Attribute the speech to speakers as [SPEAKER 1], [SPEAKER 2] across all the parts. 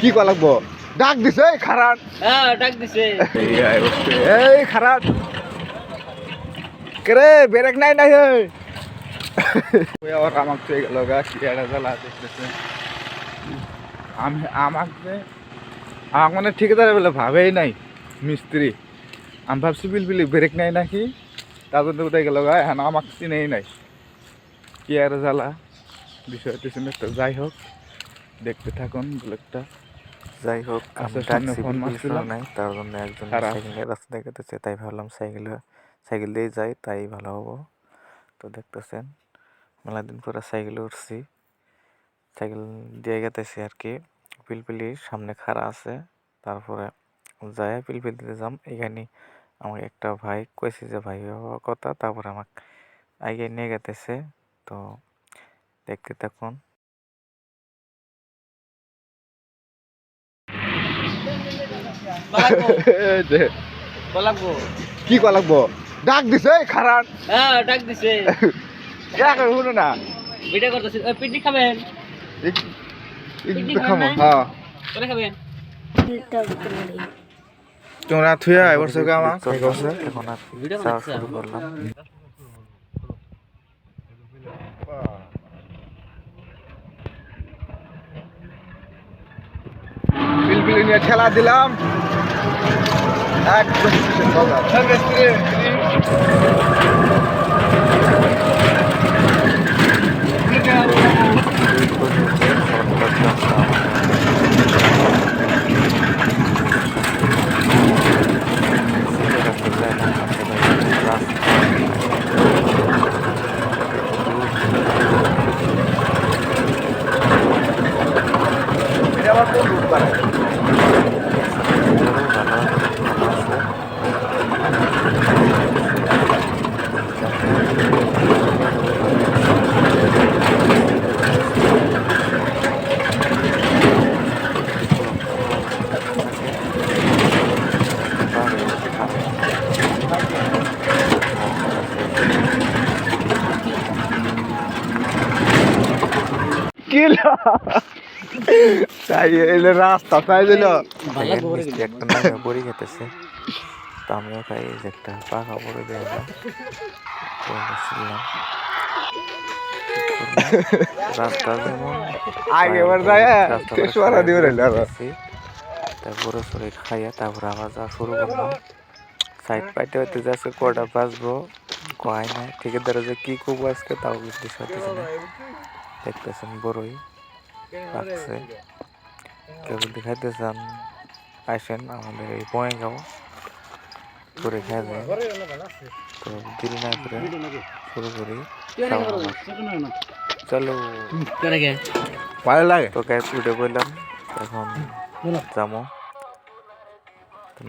[SPEAKER 1] কি করা লাগবো? ডাক দিছে এই খারাপ
[SPEAKER 2] হ্যাঁ ডাক দিছে।
[SPEAKER 1] এই খারাপ কে বেরেক নাই নাই আবার আমাকে চলে গেল গা কি একটা জ্বালা দেখতেছে। আমি আমাকে আমাকে মানে ঠিকাদার বলে ভাবেই নাই মিস্ত্রি। আমি ভাবছি বিলবিলি ব্রেক নাই নাকি? তারপর তো কোথায় গেল গা এখন আমাকে চিনেই নাই। কি আর জ্বালা বিষয় হচ্ছে তো যাই হোক দেখতে থাকুন ব্লগটা।
[SPEAKER 3] যাই হোক
[SPEAKER 1] আচ্ছা,
[SPEAKER 3] আমি ডাকছি
[SPEAKER 1] ফোন
[SPEAKER 3] নাই তার জন্য একজন। সাইকেলে রাস্তা দেখাতেছে তাই ভাবলাম সাইকেলে সাইকেল দিয়ে যাই তাই ভালো হব। তো দেখতেছেন মেলা দিন পরে সাইকেলে উঠছি। সাইকেল দিয়ে গেতেছি আর কি পিলপিলি সামনে খাড়া আছে তারপরে যায় পিলপিল দিতে যাম। এখানে আমার একটা ভাই কইছে যে ভাই হওয়ার কথা তারপরে আমাকে আগে নিয়ে গেতেছে। তো দেখতে থাকুন।
[SPEAKER 1] কি করা লাগবো ডাক দিছে এই খারাপ
[SPEAKER 2] হ্যাঁ ডাক দিছে।
[SPEAKER 1] এক শুনো না।
[SPEAKER 2] ভিডিও করতেছি। ওই পিকনিক খাবেন? পিকনিক
[SPEAKER 1] খামো
[SPEAKER 2] হয়। কোনে খাবেন?
[SPEAKER 1] তোমরা থুয়া এবার সঙ্গে আমার।
[SPEAKER 3] এখন আর
[SPEAKER 2] ভিডিও
[SPEAKER 3] শুরু করলাম
[SPEAKER 1] পিলপিলি নিয়ে ঠেলা দিলাম একদম কিসের কথা। এটা তাই এলে রাস্তা দিল।
[SPEAKER 3] একটা নামে বড়ি খেতেছে। তো আমিও খাই একটা পাকা বড়ি দিয়ে রাস্তা যেমন
[SPEAKER 1] আগে যায়
[SPEAKER 3] রাস্তা
[SPEAKER 1] তেসরা দিয়ে রইল
[SPEAKER 3] তারপরে সরে খাইয়া তারপরে আবার যাওয়া শুরু করব সাইড পাইতে হইতে যাচ্ছে কটা বাজবো কয় না ঠিকাদারে যে কি করব আজকে তাও না। দেখতেছেন বড়ই পাকছে কেউ যদি খাইতে চান আসেন আমাদের এই বয়েগাঁও করে খাই যায় তো দেরি না করে শুরু করি। চলো।
[SPEAKER 1] ভালো লাগে।
[SPEAKER 3] তো গ্যাস উঠে বললাম এখন যাব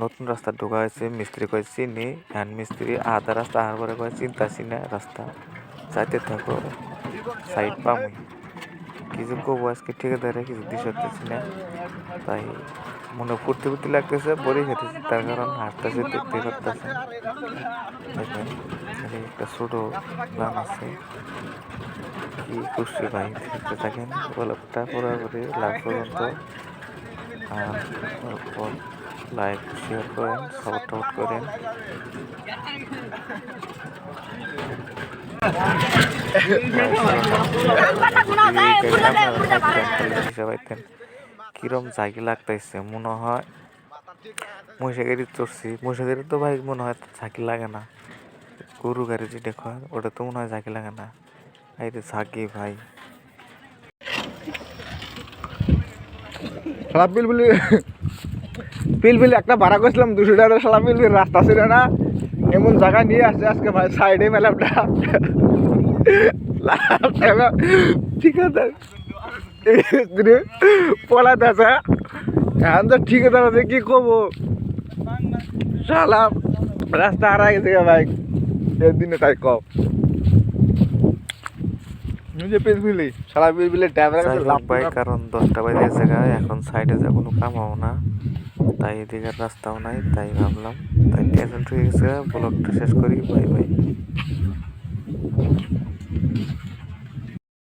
[SPEAKER 3] নতুন রাস্তা ঢোকা হয়েছে মিস্ত্রি কয়ে চিনি হ্যান্ড মিস্ত্রি আধা রাস্তা আহার পরে কয়ে চিন্তাছি না রাস্তা যাইতে থাকো। সাইড পামই কিছু করব আজকে ঠিকাদারে কিছু দিস হতেছি না। তাই মনে ফুর্তি ফুর্তি লাগতেছে বড়ি খেতেছি তার কারণ হাসতেছে দেখতে দেখেন একটা ছোটো প্ল্যান আছে। কি খুশি ভাই, দেখতে থাকেন, গল্পটা পুরোপুরি লাভ পর্যন্ত। আর লাইক শেয়ার করেন সাপোর্ট করেন। কিরম জায়গা লাগতেছে মনে হয় মহিষা গাড়ি চড়ছি। মহিষা গাড়ি তো ভাই মনে হয় ঝাঁকি লাগে না। গরু গাড়ি যেটা হয় ওটা তো মনে হয় ঝাঁকি লাগে না। এই রে ঝাঁকি ভাই।
[SPEAKER 1] শালা পিলপিলি পিলপিলি একটা ভাড়া করছিলাম, দুশো টাকা শালা পিলপিল রাস্তা ছিল না। এমন জায়গা নিয়ে আসছে আজকে ভাই, সাইডে মেলামটা ঠিক আছে পলাতে এখন তো ঠিক আছে কি করব শালা রাস্তা হারা গেছে ভাই এদিনে তাই কম নিজে
[SPEAKER 3] কারণ দশটা বাজে জায়গায় এখন সাইডে যা কোনো কাম হব না তাই এদিকে রাস্তাও নাই তাই ভাবলাম তাই টেনশন ঠিক আছে ব্লগটা শেষ করি বাই বাই